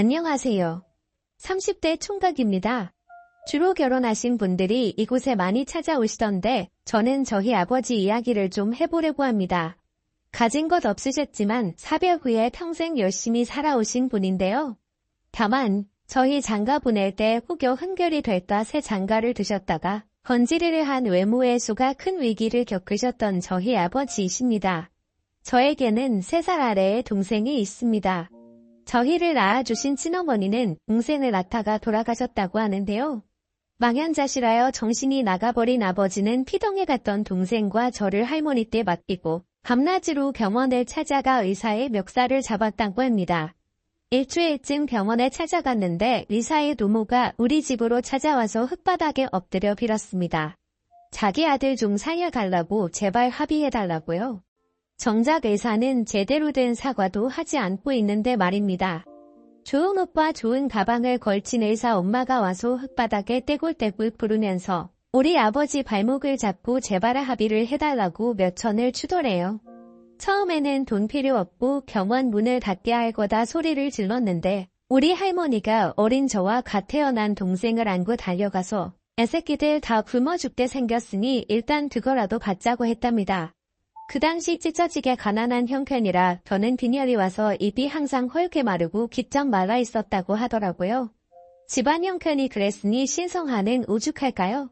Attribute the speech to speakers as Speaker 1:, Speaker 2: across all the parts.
Speaker 1: 안녕하세요. 30대 총각입니다. 주로 결혼하신 분들이 이곳에 많이 찾아오시던데 저는 저희 아버지 이야기를 좀 해보려고 합니다. 가진 것 없으셨지만 사별 후에 평생 열심히 살아오신 분인데요. 다만 저희 장가 보낼 때 후교 한결이 될까 새 장가를 드셨다가 건지르르 한 외모의 수가 큰 위기를 겪으셨던 저희 아버지이십니다. 저에게는 3살 아래의 동생이 있습니다. 저희를 낳아주신 친어머니는 동생을 낳다가 돌아가셨다고 하는데요. 망연자실하여 정신이 나가버린 아버지는 피동에 갔던 동생과 저를 할머니 때 맡기고 밤낮으로 병원을 찾아가 의사의 멱살을 잡았다고 합니다. 일주일쯤 병원에 찾아갔는데 의사의 노모가 우리 집으로 찾아와서 흙바닥에 엎드려 빌었습니다. 자기 아들 좀 살려달라고 제발 합의해달라고요. 정작 의사는 제대로 된 사과도 하지 않고 있는데 말입니다. 좋은 옷과 좋은 가방을 걸친 의사 엄마가 와서 흙바닥에 떼굴떼굴 부르면서 우리 아버지 발목을 잡고 재발의 합의를 해달라고 몇 천을 추돌해요. 처음에는 돈 필요 없고 병원 문을 닫게 할 거다 소리를 질렀는데 우리 할머니가 어린 저와 갓 태어난 동생을 안고 달려가서 애새끼들 다 굶어 죽게 생겼으니 일단 그거라도 받자고 했답니다. 그 당시 찢어지게 가난한 형편이라 저는 빈혈이 와서 입이 항상 헐게 마르고 기점 말라 있었다고 하더라고요. 집안 형편이 그랬으니 신성하는 오죽할까요?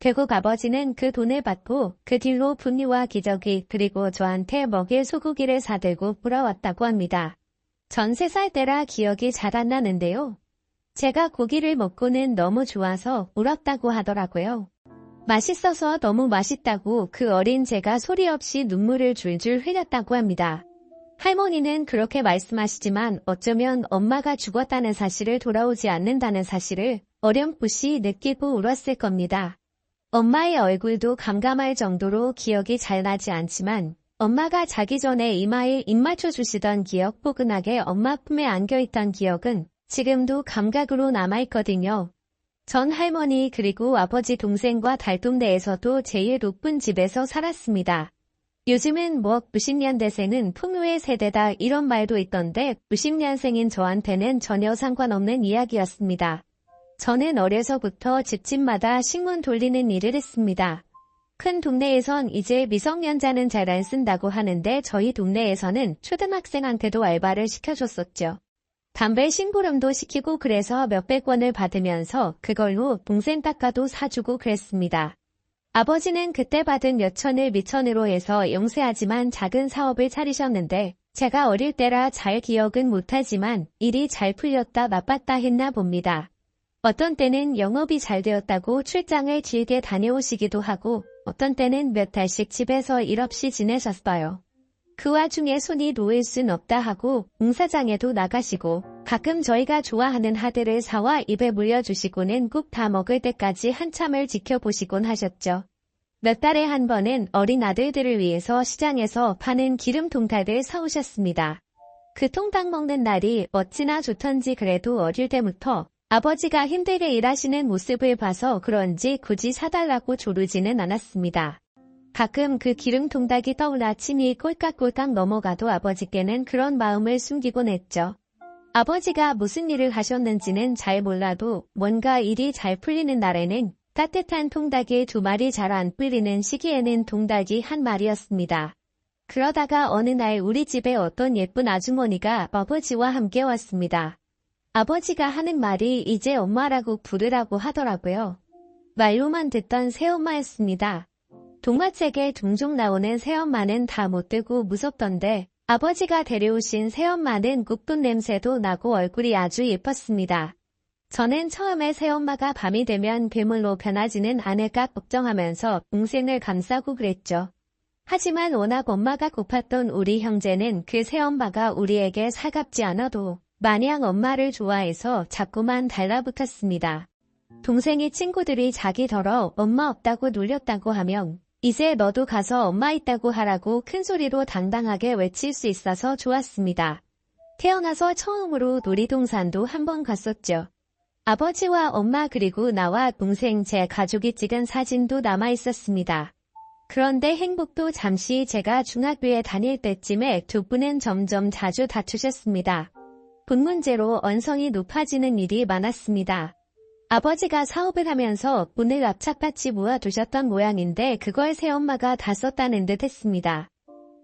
Speaker 1: 결국 아버지는 그 돈을 받고 그 뒤로 분리와 기저귀 그리고 저한테 먹일 소고기를 사들고 돌아왔다고 합니다. 전세살 때라 기억이 잘 안 나는데요. 제가 고기를 먹고는 너무 좋아서 울었다고 하더라고요. 맛있어서 너무 맛있다고 그 어린 제가 소리 없이 눈물을 줄줄 흘렸다고 합니다. 할머니는 그렇게 말씀하시지만 어쩌면 엄마가 죽었다는 사실을 돌아오지 않는다는 사실을 어렴풋이 느끼고 울었을 겁니다. 엄마의 얼굴도 감감할 정도로 기억이 잘 나지 않지만 엄마가 자기 전에 이마에 입 맞춰 주시던 기억 포근하게 엄마 품에 안겨있던 기억은 지금도 감각으로 남아있거든요. 전 할머니 그리고 아버지 동생과 달동네에서도 제일 높은 집에서 살았습니다. 요즘은 뭐 90년대생은 풍요의 세대다 이런 말도 있던데 90년생인 저한테는 전혀 상관없는 이야기였습니다. 저는 어려서부터 집집마다 신문 돌리는 일을 했습니다. 큰 동네에선 이제 미성년자는 잘 안 쓴다고 하는데 저희 동네에서는 초등학생한테도 알바를 시켜줬었죠. 담배 심부름도 시키고 그래서 몇백 원을 받으면서 그걸로 동생 닦아도 사주고 그랬습니다. 아버지는 그때 받은 몇천을 미천으로 해서 영세하지만 작은 사업을 차리셨는데 제가 어릴 때라 잘 기억은 못하지만 일이 잘 풀렸다 나빴다 했나 봅니다. 어떤 때는 영업이 잘 되었다고 출장을 길게 다녀오시기도 하고 어떤 때는 몇 달씩 집에서 일 없이 지내셨어요. 그 와중에 손이 놓일 순 없다 하고 공사장에도 나가시고 가끔 저희가 좋아하는 하드를 사와 입에 물려주시고는 꼭다 먹을 때까지 한참을 지켜보시곤 하셨죠. 몇 달에 한 번은 어린 아들들을 위해서 시장에서 파는 기름 통닭을 사오셨습니다. 그 통닭 먹는 날이 어찌나 좋던지 그래도 어릴 때부터 아버지가 힘들게 일하시는 모습을 봐서 그런지 굳이 사달라고 조르지는 않았습니다. 가끔 그 기름 통닭이 떠올라 침이 꼴깍꼴깍 넘어가도 아버지께는 그런 마음을 숨기곤 했죠. 아버지가 무슨 일을 하셨는지는 잘 몰라도 뭔가 일이 잘 풀리는 날에는 따뜻한 통닭이 두 마리 잘 안 풀리는 시기에는 통닭이 한 마리였습니다. 그러다가 어느 날 우리 집에 어떤 예쁜 아주머니가 아버지와 함께 왔습니다. 아버지가 하는 말이 이제 엄마라고 부르라고 하더라고요. 말로만 듣던 새엄마였습니다. 동화책에 종종 나오는 새엄마는 다 못되고 무섭던데 아버지가 데려오신 새엄마는 국돈 냄새도 나고 얼굴이 아주 예뻤습니다. 저는 처음에 새엄마가 밤이 되면 괴물로 변하지는 않을까 걱정하면서 동생을 감싸고 그랬죠. 하지만 워낙 엄마가 고팠던 우리 형제는 그 새엄마가 우리에게 살갑지 않아도 마냥 엄마를 좋아해서 자꾸만 달라붙었습니다. 동생이 친구들이 자기 더러 엄마 없다고 놀렸다고 하면 이제 너도 가서 엄마 있다고 하라고 큰 소리로 당당하게 외칠 수 있어서 좋았습니다. 태어나서 처음으로 놀이동산도 한번 갔었죠. 아버지와 엄마 그리고 나와 동생 제 가족이 찍은 사진도 남아 있었습니다. 그런데 행복도 잠시 제가 중학교에 다닐 때쯤에 두 분은 점점 자주 다투셨습니다. 돈 문제로 언성이 높아지는 일이 많았습니다. 아버지가 사업을 하면서 돈을 압착같이 모아두셨던 모양인데 그걸 새엄마가 다 썼다는 듯 했습니다.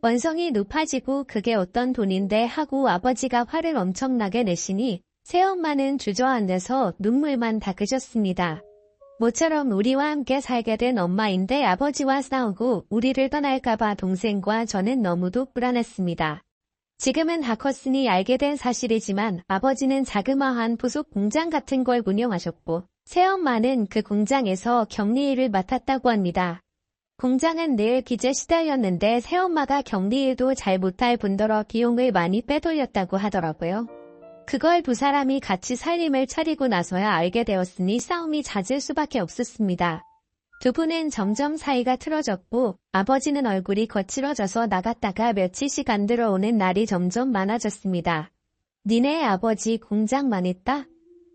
Speaker 1: 원성이 높아지고 그게 어떤 돈인데 하고 아버지가 화를 엄청나게 내시니 새엄마는 주저앉아서 눈물만 닦으셨습니다. 모처럼 우리와 함께 살게 된 엄마인데 아버지와 싸우고 우리를 떠날까봐 동생과 저는 너무도 불안했습니다. 지금은 다 컸으니 알게 된 사실이지만 아버지는 자그마한 부속 공장 같은 걸 운영하셨고 새엄마는 그 공장에서 격리 일을 맡았다고 합니다. 공장은 늘 빚에 시달렸는데 새엄마가 격리 일도 잘 못할 뿐더러 비용을 많이 빼돌렸다고 하더라고요. 그걸 두 사람이 같이 살림을 차리고 나서야 알게 되었으니 싸움이 잦을 수밖에 없었습니다. 두 분은 점점 사이가 틀어졌고 아버지는 얼굴이 거칠어져서 나갔다가 며칠씩 안 들어오는 날이 점점 많아졌습니다. 니네 아버지 공장만 있다?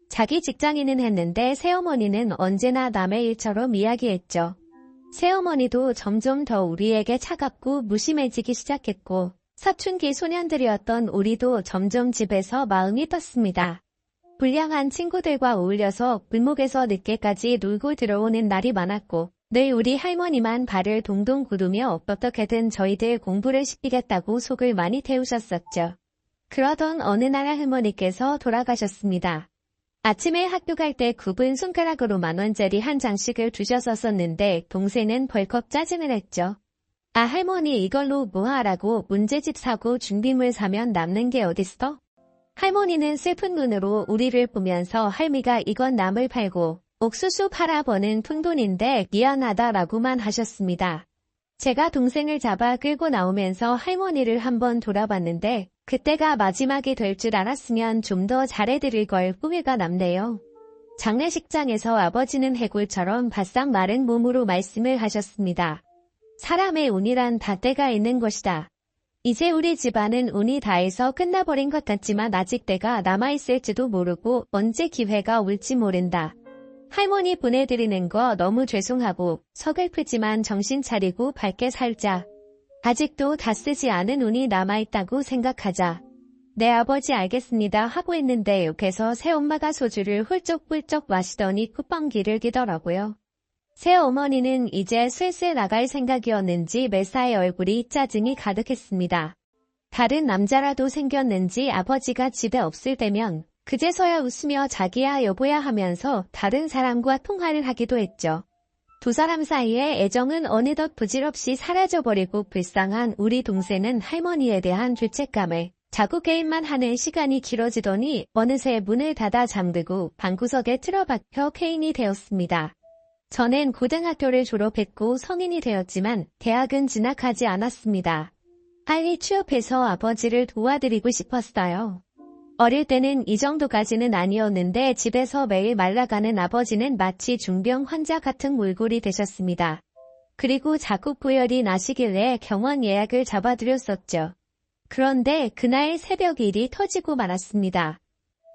Speaker 1: 자기 직장인은 했는데 새어머니는 언제나 남의 일처럼 이야기했죠. 새어머니도 점점 더 우리에게 차갑고 무심해지기 시작했고 사춘기 소년들이었던 우리도 점점 집에서 마음이 떴습니다. 불량한 친구들과 어울려서 불목에서 늦게까지 놀고 들어오는 날이 많았고 늘 우리 할머니만 발을 동동 구르며 어떻게든 저희들 공부를 시키겠다고 속을 많이 태우셨었죠. 그러던 어느 날 할머니께서 돌아가셨습니다. 아침에 학교 갈 때 굽은 손가락으로 만원짜리 한 장씩을 주셨었었는데 동생은 벌컥 짜증을 했죠. 아 할머니 이걸로 뭐하라고 문제집 사고 준비물 사면 남는 게 어딨어? 할머니는 슬픈 눈으로 우리를 보면서 할미가 이건 남을 팔고 옥수수 팔아 버는 푼돈인데 미안하다라고만 하셨습니다. 제가 동생을 잡아 끌고 나오면서 할머니를 한번 돌아봤는데 그때가 마지막이 될 줄 알았으면 좀 더 잘해드릴 걸 후회가 남네요. 장례식장에서 아버지는 해골처럼 바싹 마른 몸으로 말씀을 하셨습니다. 사람의 운이란 다 때가 있는 것이다. 이제 우리 집안은 운이 다해서 끝나버린 것 같지만 아직 때가 남아있을지도 모르고 언제 기회가 올지 모른다. 할머니 보내드리는 거 너무 죄송하고 서글프지만 정신 차리고 밝게 살자. 아직도 다 쓰지 않은 운이 남아있다고 생각하자. 내 아버지 알겠습니다 하고 있는데 옆에서 새엄마가 소주를 훌쩍훌쩍 마시더니 쿠팡기를 끼더라고요. 새 어머니는 이제 슬슬 나갈 생각이었는지 매사의 얼굴이 짜증이 가득했습니다. 다른 남자라도 생겼는지 아버지가 집에 없을 때면 그제서야 웃으며 자기야 여보야 하면서 다른 사람과 통화를 하기도 했죠. 두 사람 사이의 애정은 어느덧 부질없이 사라져버리고 불쌍한 우리 동생은 할머니에 대한 죄책감에 자꾸 게임만 하는 시간이 길어지더니 어느새 문을 닫아 잠들고 방구석에 틀어박혀 케인이 되었습니다. 저는 고등학교를 졸업했고 성인이 되었지만 대학은 진학하지 않았습니다. 빨리 취업해서 아버지를 도와드리고 싶었어요. 어릴 때는 이 정도까지는 아니었는데 집에서 매일 말라가는 아버지는 마치 중병 환자 같은 몰골이 되셨습니다. 그리고 자꾸 고열이 나시길래 병원 예약을 잡아드렸었죠. 그런데 그날 새벽 일이 터지고 말았습니다.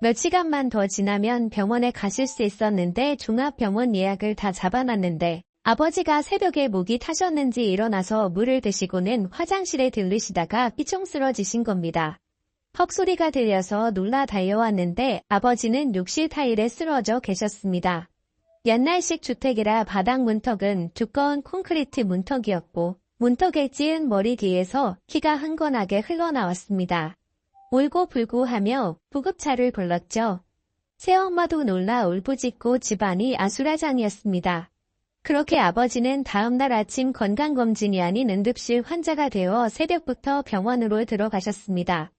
Speaker 1: 몇 시간만 더 지나면 병원에 가실 수 있었는데 종합병원 예약을 다 잡아놨는데 아버지가 새벽에 목이 타셨는지 일어나서 물을 드시고는 화장실에 들르시다가 삐총 쓰러지신 겁니다. 헉 소리가 들려서 놀라 달려왔는데 아버지는 욕실 타일에 쓰러져 계셨습니다. 옛날식 주택이라 바닥 문턱은 두꺼운 콘크리트 문턱이었고 문턱에 찌은 머리 뒤에서 키가 흥건하게 흘러나왔습니다. 울고불고 하며 부급차를 불렀죠. 새엄마도 놀라 울부짖고 집안이 아수라장이었습니다. 그렇게 아버지는 다음날 아침 건강검진이 아닌 응급실 환자가 되어 새벽부터 병원으로 들어가셨습니다.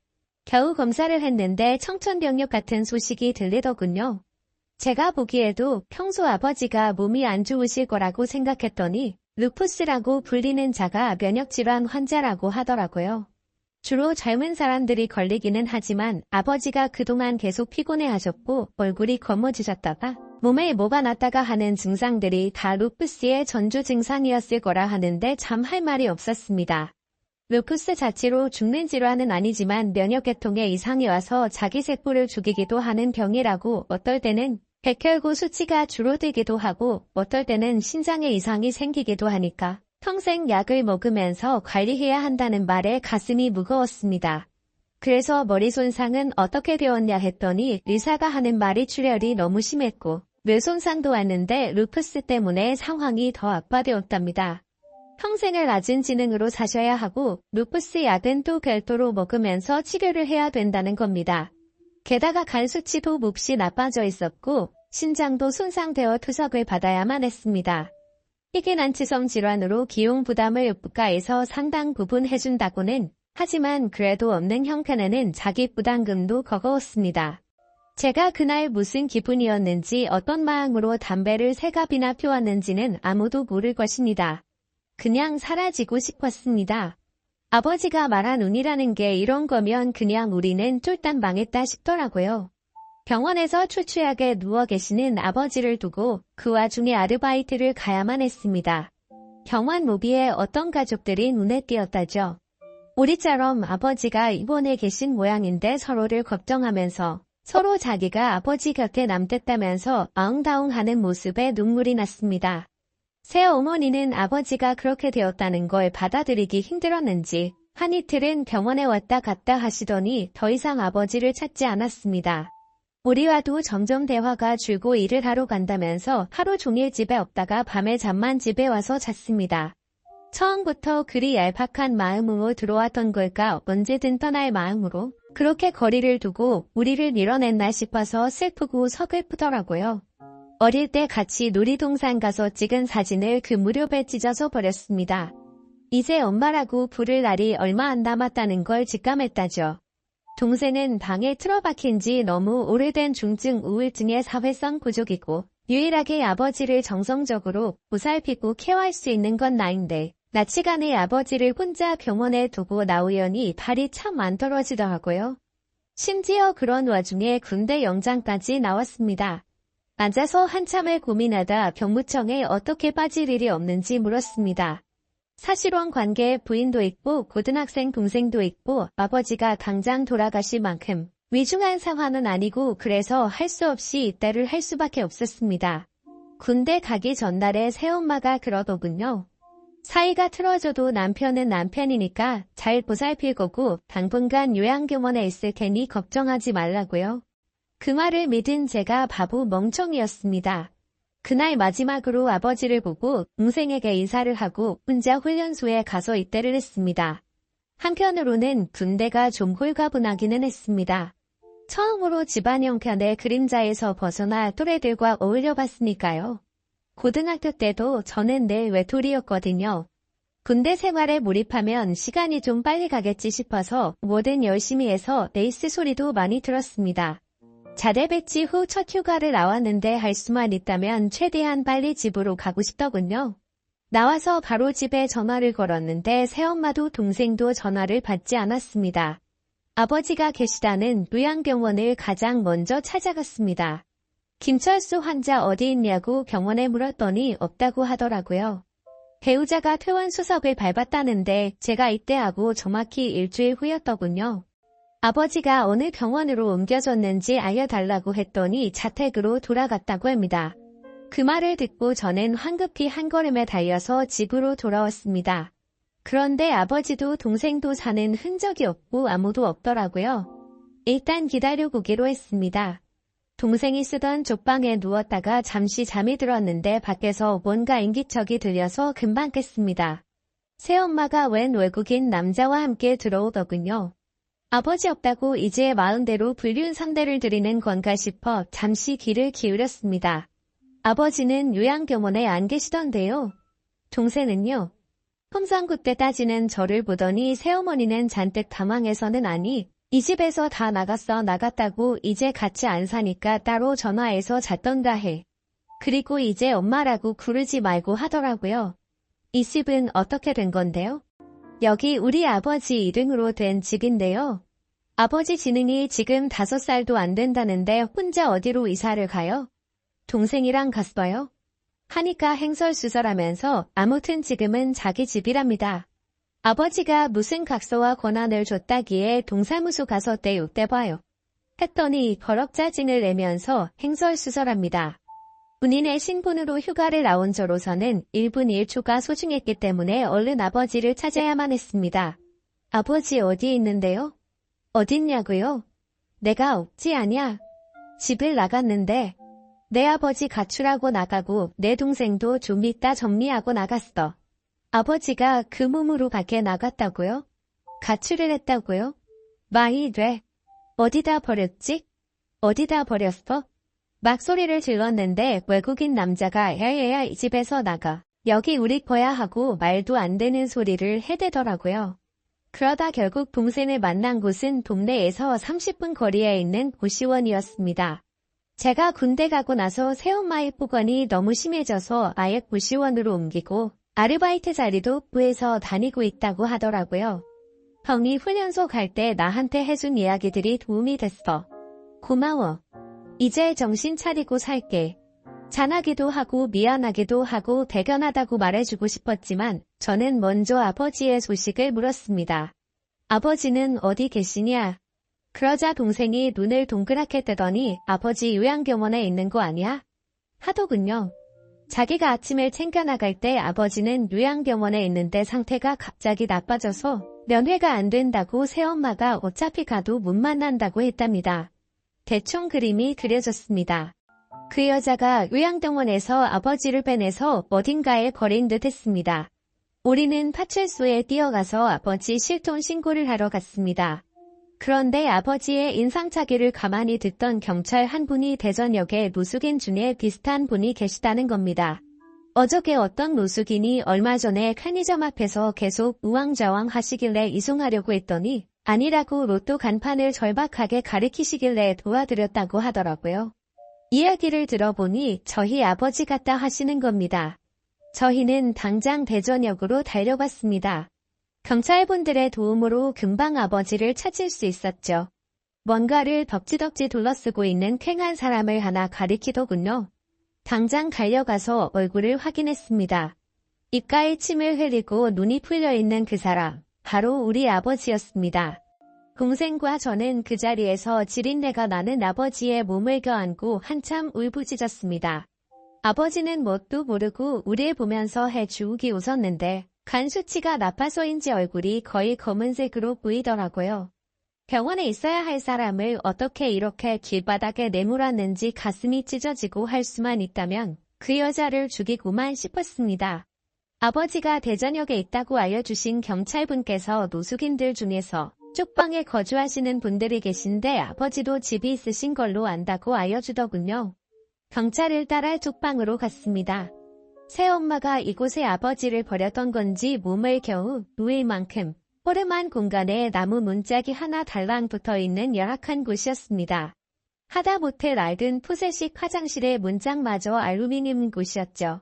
Speaker 1: 겨우 검사를 했는데 청천벽력 같은 소식이 들리더군요. 제가 보기에도 평소 아버지가 몸이 안 좋으실 거라고 생각했더니 루푸스라고 불리는 자가 면역질환 환자라고 하더라고요. 주로 젊은 사람들이 걸리기는 하지만 아버지가 그동안 계속 피곤해하셨고 얼굴이 검어지셨다가 몸에 뭐가 났다가 하는 증상들이 다 루푸스의 전주 증상이었을 거라 하는데 참 할 말이 없었습니다. 루푸스 자체로 죽는 질환은 아니지만 면역계통에 이상이 와서 자기 세포를 죽이기도 하는 병이라고 어떨 때는 백혈구 수치가 줄어들기도 하고 어떨 때는 신장에 이상이 생기기도 하니까 평생 약을 먹으면서 관리해야 한다는 말에 가슴이 무거웠습니다. 그래서 머리 손상은 어떻게 되었냐 했더니 의사가 하는 말이 출혈이 너무 심했고 뇌 손상도 왔는데 루푸스 때문에 상황이 더 악화되었답니다. 평생을 낮은 지능으로 사셔야 하고 루푸스 약은 또 별도로 먹으면서 치료를 해야 된다는 겁니다. 게다가 간 수치도 몹시 나빠져 있었고 신장도 손상되어 투석을 받아야만 했습니다. 희귀 난치성 질환으로 기용 부담을 국가에서 상당 부분 해준다고는 하지만 그래도 없는 형편에는 자기 부담금도 버거웠습니다. 제가 그날 무슨 기분이었는지 어떤 마음으로 담배를 세 갑이나 피웠는지는 아무도 모를 것입니다. 그냥 사라지고 싶었습니다. 아버지가 말한 운이라는 게 이런 거면 그냥 우리는 쫄딱 망했다 싶더라고요. 병원에서 초췌하게 누워 계시는 아버지를 두고 그 와중에 아르바이트를 가야만 했습니다. 병원 로비에 어떤 가족들이 눈에 띄었다죠. 우리처럼 아버지가 입원해 계신 모양인데 서로를 걱정하면서 서로 자기가 아버지 곁에 남댔다면서 아웅다웅하는 모습에 눈물이 났습니다. 새 어머니는 아버지가 그렇게 되었다는 걸 받아들이기 힘들었는지 한 이틀은 병원에 왔다 갔다 하시더니 더 이상 아버지를 찾지 않았습니다. 우리와도 점점 대화가 줄고 일을 하러 간다면서 하루 종일 집에 없다가 밤에 잠만 집에 와서 잤습니다. 처음부터 그리 얄팍한 마음으로 들어왔던 걸까 언제든 떠날 마음으로 그렇게 거리를 두고 우리를 밀어냈나 싶어서 슬프고 서글프더라고요. 어릴 때 같이 놀이동산 가서 찍은 사진을 그 무렵에 찢어서 버렸습니다. 이제 엄마라고 부를 날이 얼마 안 남았다는 걸 직감했다죠. 동생은 방에 틀어박힌 지 너무 오래된 중증 우울증의 사회성 부족이고 유일하게 아버지를 정성적으로 보살피고 케어할 수 있는 건 나인데 나치간의 아버지를 혼자 병원에 두고 나우연히 발이 참 안 떨어지더라고요. 심지어 그런 와중에 군대 영장까지 나왔습니다. 앉아서 한참을 고민하다 병무청에 어떻게 빠질 일이 없는지 물었습니다. 사실혼 관계에 부인도 있고 고등학생 동생도 있고 아버지가 당장 돌아가실 만큼 위중한 상황은 아니고 그래서 할 수 없이 이따를 할 수밖에 없었습니다. 군대 가기 전날에 새엄마가 그러더군요. 사이가 틀어져도 남편은 남편이니까 잘 보살필 거고 당분간 요양병원에 있을 테니 걱정하지 말라고요. 그 말을 믿은 제가 바보 멍청이였습니다. 그날 마지막으로 아버지를 보고 동생에게 인사를 하고 혼자 훈련소에 가서 입대를 했습니다. 한편으로는 군대가 좀 홀가분하기는 했습니다. 처음으로 집안 형편의 그림자에서 벗어나 또래들과 어울려 봤으니까요. 고등학교 때도 저는 내 외톨이였거든요. 군대 생활에 몰입하면 시간이 좀 빨리 가겠지 싶어서 뭐든 열심히 해서 레이스 소리도 많이 들었습니다. 자대 배치 후 첫 휴가를 나왔는데 할 수만 있다면 최대한 빨리 집으로 가고 싶더군요. 나와서 바로 집에 전화를 걸었는데 새엄마도 동생도 전화를 받지 않았습니다. 아버지가 계시다는 요양병원을 가장 먼저 찾아갔습니다. 김철수 환자 어디 있냐고 병원에 물었더니 없다고 하더라고요. 배우자가 퇴원 수석을 밟았다는데 제가 이때하고 정확히 일주일 후였더군요. 아버지가 어느 병원으로 옮겨졌는지 알려달라고 했더니 자택으로 돌아갔다고 합니다. 그 말을 듣고 저는 황급히 한 걸음에 달려서 집으로 돌아왔습니다. 그런데 아버지도 동생도 사는 흔적이 없고 아무도 없더라고요. 일단 기다려보기로 했습니다. 동생이 쓰던 족방에 누웠다가 잠시 잠이 들었는데 밖에서 뭔가 인기척이 들려서 금방 깼습니다. 새엄마가 웬 외국인 남자와 함께 들어오더군요. 아버지 없다고 이제 마음대로 불륜 상대를 드리는 건가 싶어 잠시 귀를 기울였습니다. 아버지는 요양병원에 안 계시던데요. 동생은요. 험상구 때 따지는 저를 보더니 새어머니는 잔뜩 당황해서는 아니 이 집에서 다 나갔어 나갔다고 이제 같이 안 사니까 따로 전화해서 잤던가 해. 그리고 이제 엄마라고 부르지 말고 하더라고요. 이 집은 어떻게 된 건데요? 여기 우리 아버지 이름으로 된 집인데요. 아버지 지능이 지금 다섯 살도 안 된다는데 혼자 어디로 이사를 가요? 동생이랑 갔어요? 하니까 행설수설하면서 아무튼 지금은 자기 집이랍니다. 아버지가 무슨 각서와 권한을 줬다기에 동사무소 가서 떼요 떼봐요. 했더니 버럭 짜증을 내면서 행설수설합니다. 본인의 신분으로 휴가를 나온 저로서는 1분 1초가 소중했기 때문에 얼른 아버지를 찾아야만 했습니다. 아버지 어디에 있는데요? 어딨냐고요? 내가 없지 않냐? 집을 나갔는데 내 아버지 가출하고 나가고 내 동생도 좀 이따 정리하고 나갔어. 아버지가 그 몸으로 밖에 나갔다고요? 가출을 했다고요? 마이 돼. 어디다 버렸지? 어디다 버렸어? 막 소리를 질렀는데 외국인 남자가 야야야 이 집에서 나가. 여기 우리 거야 하고 말도 안 되는 소리를 해대더라고요. 그러다 결국 동생을 만난 곳은 동네에서 30분 거리에 있는 고시원이었습니다. 제가 군대 가고 나서 새엄마의 폭언이 너무 심해져서 아예 고시원으로 옮기고 아르바이트 자리도 구해서 다니고 있다고 하더라고요. 형이 훈련소 갈 때 나한테 해준 이야기들이 도움이 됐어. 고마워. 이제 정신 차리고 살게. 잔하기도 하고 미안하기도 하고 대견하다고 말해주고 싶었지만 저는 먼저 아버지의 소식을 물었습니다. 아버지는 어디 계시냐? 그러자 동생이 눈을 동그랗게 뜨더니 아버지 요양병원에 있는 거 아니야? 하더군요. 자기가 아침에 챙겨 나갈 때 아버지는 요양병원에 있는데 상태가 갑자기 나빠져서 면회가 안 된다고 새엄마가 어차피 가도 못 만난다고 했답니다. 대충 그림이 그려졌습니다. 그 여자가 요양병원에서 아버지를 빼내서 어딘가에 버린 듯 했습니다. 우리는 파출소에 뛰어가서 아버지 실종 신고를 하러 갔습니다. 그런데 아버지의 인상착의를 가만히 듣던 경찰 한 분이 대전역에 노숙인 중에 비슷한 분이 계시다는 겁니다. 어저께 어떤 노숙인이 얼마 전에 편의점 앞에서 계속 우왕좌왕 하시길래 이송하려고 했더니 아니라고 로또 간판을 절박하게 가리키시길래 도와드렸다고 하더라고요. 이야기를 들어보니 저희 아버지 같다 하시는 겁니다. 저희는 당장 대전역으로 달려갔습니다. 경찰분들의 도움으로 금방 아버지를 찾을 수 있었죠. 뭔가를 덕지덕지 둘러쓰고 있는 쾌한 사람을 하나 가리키더군요. 당장 달려가서 얼굴을 확인했습니다. 입가에 침을 흘리고 눈이 풀려있는 그 사람, 바로 우리 아버지였습니다. 동생과 저는 그 자리에서 지린내가 나는 아버지의 몸을 껴안고 한참 울부짖었습니다. 아버지는 뭣도 모르고 우리를 보면서 해주우기 웃었는데 간 수치가 나빠서인지 얼굴이 거의 검은색으로 보이더라고요. 병원에 있어야 할 사람을 어떻게 이렇게 길바닥에 내몰았는지 가슴이 찢어지고 할 수만 있다면 그 여자를 죽이고만 싶었습니다. 아버지가 대전역에 있다고 알려주신 경찰분께서 노숙인들 중에서 쪽방에 거주하시는 분들이 계신데 아버지도 집이 있으신 걸로 안다고 알려주더군요. 경찰을 따라 쪽방으로 갔습니다. 새엄마가 이곳에 아버지를 버렸던 건지 몸을 겨우 누일 만큼 호름한 공간에 나무 문짝이 하나 달랑 붙어있는 열악한 곳이었습니다. 하다못해 낡은 푸세식 화장실의 문짝마저 알루미늄 곳이었죠.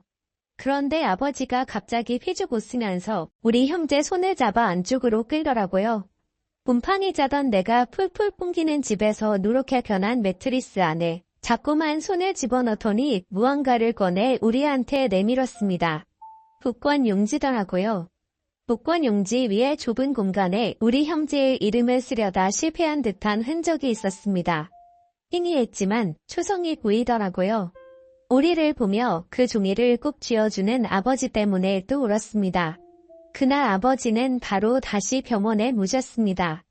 Speaker 1: 그런데 아버지가 갑자기 휘죽 웃으면서 우리 형제 손을 잡아 안쪽으로 끌더라고요. 곰팡이 자던 내가 풀풀 뿜기는 집에서 누렇게 변한 매트리스 안에 자꾸만 손을 집어넣더니 무언가를 꺼내 우리한테 내밀었습니다. 복권 용지더라고요. 복권 용지 위에 좁은 공간에 우리 형제의 이름을 쓰려다 실패한 듯한 흔적이 있었습니다. 희미했지만 초성이 보이더라고요. 우리를 보며 그 종이를 꼭 쥐어주는 아버지 때문에 또 울었습니다. 그날 아버지는 바로 다시 병원에 모셨습니다.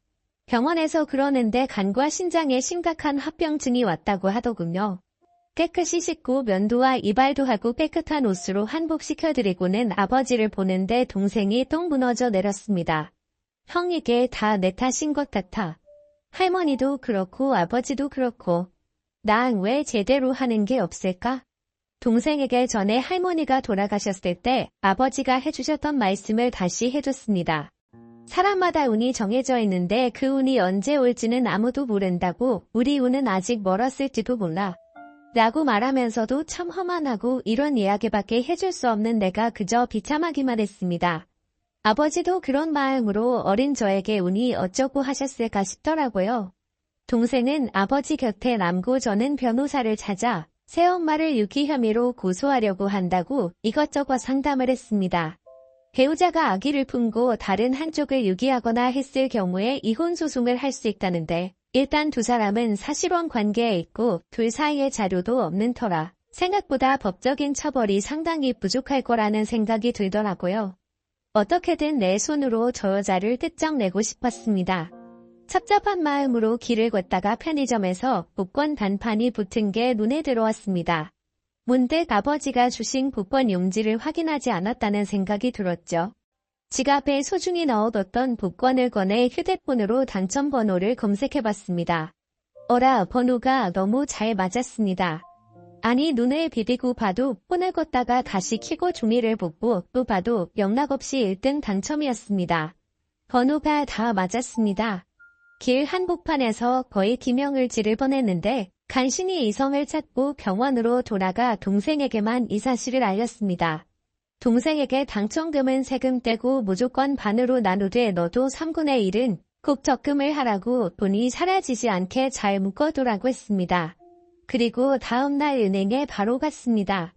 Speaker 1: 병원에서 그러는데 간과 신장에 심각한 합병증이 왔다고 하더군요. 깨끗이 씻고 면도와 이발도 하고 깨끗한 옷으로 한복시켜드리고는 아버지를 보는데 동생이 똥 무너져 내렸습니다. 형에게 다 내 탓인 것 같아. 할머니도 그렇고 아버지도 그렇고 난 왜 제대로 하는 게 없을까? 동생에게 전에 할머니가 돌아가셨을 때 아버지가 해주셨던 말씀을 다시 해줬습니다. 사람마다 운이 정해져 있는데 그 운이 언제 올지는 아무도 모른다고 우리 운은 아직 멀었을지도 몰라. 라고 말하면서도 참 험한하고 이런 이야기밖에 해줄 수 없는 내가 그저 비참하기만 했습니다. 아버지도 그런 마음으로 어린 저에게 운이 어쩌고 하셨을까 싶더라고요. 동생은 아버지 곁에 남고 저는 변호사를 찾아 새엄마를 유기 혐의로 고소하려고 한다고 이것저것 상담을 했습니다. 배우자가 아기를 품고 다른 한쪽을 유기하거나 했을 경우에 이혼 소송을 할 수 있다는데 일단 두 사람은 사실혼 관계에 있고 둘 사이에 자료도 없는 터라 생각보다 법적인 처벌이 상당히 부족할 거라는 생각이 들더라고요. 어떻게든 내 손으로 저 여자를 특정내고 싶었습니다. 찹찹한 마음으로 길을 걷다가 편의점에서 복권 단판이 붙은 게 눈에 들어왔습니다. 문득 아버지가 주신 복권 용지를 확인하지 않았다는 생각이 들었죠. 지갑에 소중히 넣어뒀던 복권을 꺼내 휴대폰으로 당첨 번호를 검색해봤습니다. 어라, 번호가 너무 잘 맞았습니다. 아니, 눈을 비비고 봐도 폰을 껐다가 다시 켜고 종이를 보고 또 봐도 영락없이 1등 당첨이었습니다. 번호가 다 맞았습니다. 길 한복판에서 거의 기명을 지를 뻔했는데 간신히 이성을 찾고 병원으로 돌아가 동생에게만 이 사실을 알렸습니다. 동생에게 당첨금은 세금 떼고 무조건 반으로 나누되 너도 3분의 1은 꼭 적금을 하라고 돈이 사라지지 않게 잘 묶어두라고 했습니다. 그리고 다음날 은행에 바로 갔습니다.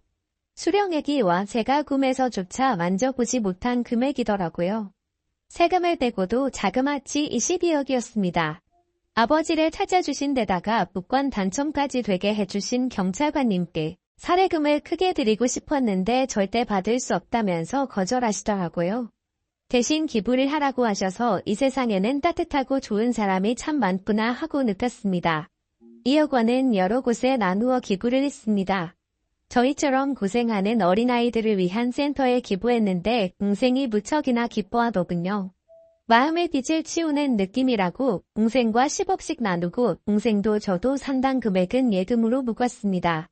Speaker 1: 수령액이 와 제가 꿈에서조차 만져보지 못한 금액이더라고요. 세금을 떼고도 자그마치 22억이었습니다. 아버지를 찾아주신 데다가 복권 당첨까지 되게 해주신 경찰관님께 사례금을 크게 드리고 싶었는데 절대 받을 수 없다면서 거절하시더라고요. 대신 기부를 하라고 하셔서 이 세상에는 따뜻하고 좋은 사람이 참 많구나 하고 느꼈습니다. 2억 원은 여러 곳에 나누어 기부를 했습니다. 저희처럼 고생하는 어린아이들을 위한 센터에 기부했는데 동생이 무척이나 기뻐하더군요. 마음의 빚을 치우는 느낌이라고 동생과 10억씩 나누고 동생도 저도 상당 금액은 예금으로 묶었습니다.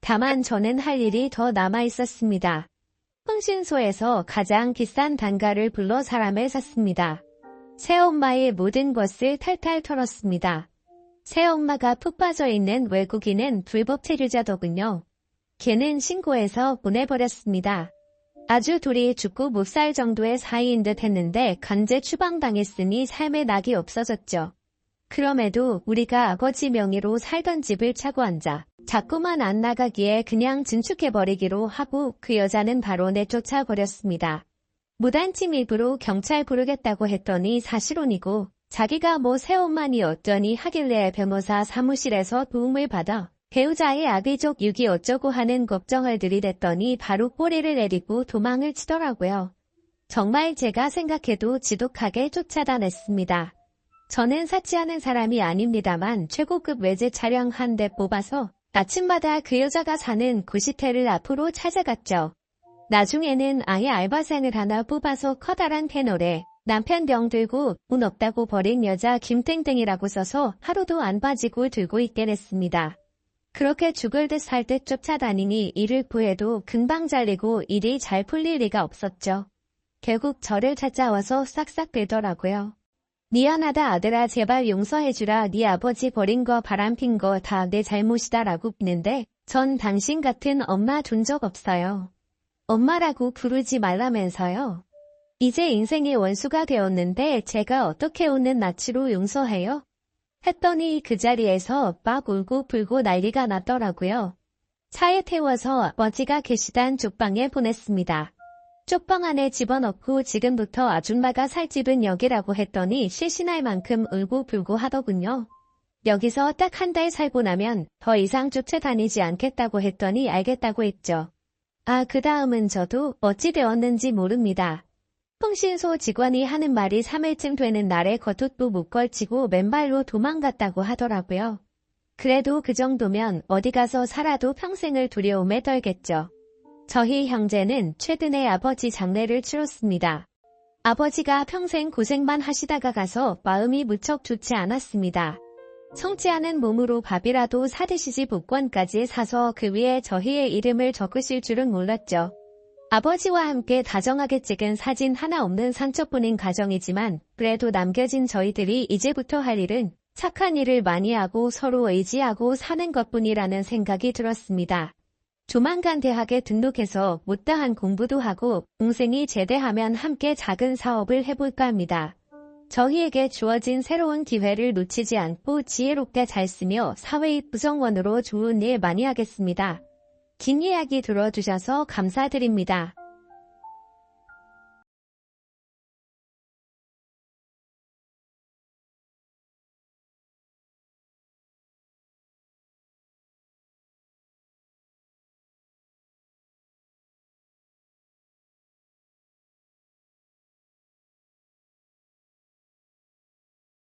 Speaker 1: 다만 저는 할 일이 더 남아 있었습니다. 흥신소에서 가장 비싼 단가를 불러 사람을 샀습니다. 새엄마의 모든 것을 탈탈 털었습니다. 새엄마가 푹 빠져있는 외국인은 불법 체류자더군요. 걔는 신고해서 보내버렸습니다. 아주 둘이 죽고 못 살 정도의 사이인 듯 했는데 간제 추방당했으니 삶의 낙이 없어졌죠. 그럼에도 우리가 아버지 명의로 살던 집을 차고 앉아 자꾸만 안 나가기에 그냥 증축해버리기로 하고 그 여자는 바로 내쫓아버렸습니다. 무단침 일부로 경찰 부르겠다고 했더니 사실혼이고 자기가 뭐 새엄마니 어쩌니 하길래 변호사 사무실에서 도움을 받아 배우자의 악의적 유기 어쩌고 하는 걱정을 들이댔더니 바로 꼬리를 내리고 도망을 치더라고요. 정말 제가 생각해도 지독하게 쫓아다녔습니다. 저는 사치하는 사람이 아닙니다만 최고급 외제 차량 한 대 뽑아서 아침마다 그 여자가 사는 구시테를 앞으로 찾아갔죠. 나중에는 아예 알바생을 하나 뽑아서 커다란 패널에 남편 병 들고 운 없다고 버린 여자 김땡땡이라고 써서 하루도 안 빠지고 들고 있게 됐습니다. 그렇게 죽을 듯 살 듯 쫓아다니니 일을 구해도 금방 잘리고 일이 잘 풀릴 리가 없었죠. 결국 저를 찾아와서 싹싹 빌더라고요. 미안하다 아들아 제발 용서해주라 네 아버지 버린 거 바람핀 거 다 내 잘못이다 라고 비는데 전 당신 같은 엄마 둔적 없어요. 엄마라고 부르지 말라면서요. 이제 인생의 원수가 되었는데 제가 어떻게 오는 낯으로 용서해요? 했더니 그 자리에서 막 울고 불고 난리가 났더라고요. 차에 태워서 아버지가 계시단 쪽방에 보냈습니다. 쪽방 안에 집어넣고 지금부터 아줌마가 살 집은 여기라고 했더니 실신할 만큼 울고 불고 하더군요. 여기서 딱 한 달 살고 나면 더 이상 쫓아다니지 않겠다고 했더니 알겠다고 했죠. 아, 그 다음은 저도 어찌 되었는지 모릅니다. 통신소 직원이 하는 말이 3일쯤 되는 날에 겉옷도 못 걸치고 맨발로 도망갔다고 하더라고요. 그래도 그 정도면 어디 가서 살아도 평생을 두려움에 떨겠죠. 저희 형제는 최근에 아버지 장례를 치렀습니다. 아버지가 평생 고생만 하시다가 가서 마음이 무척 좋지 않았습니다. 성취하는 몸으로 밥이라도 사드시지 복권까지 사서 그 위에 저희의 이름을 적으실 줄은 몰랐죠. 아버지와 함께 다정하게 찍은 사진 하나 없는 상처뿐인 가정이지만 그래도 남겨진 저희들이 이제부터 할 일은 착한 일을 많이 하고 서로 의지하고 사는 것뿐이라는 생각이 들었습니다. 조만간 대학에 등록해서 못다한 공부도 하고 동생이 제대하면 함께 작은 사업을 해볼까 합니다. 저희에게 주어진 새로운 기회를 놓치지 않고 지혜롭게 잘 쓰며 사회의 구성원으로 좋은 일 많이 하겠습니다. 긴 이야기 들어주셔서 감사드립니다.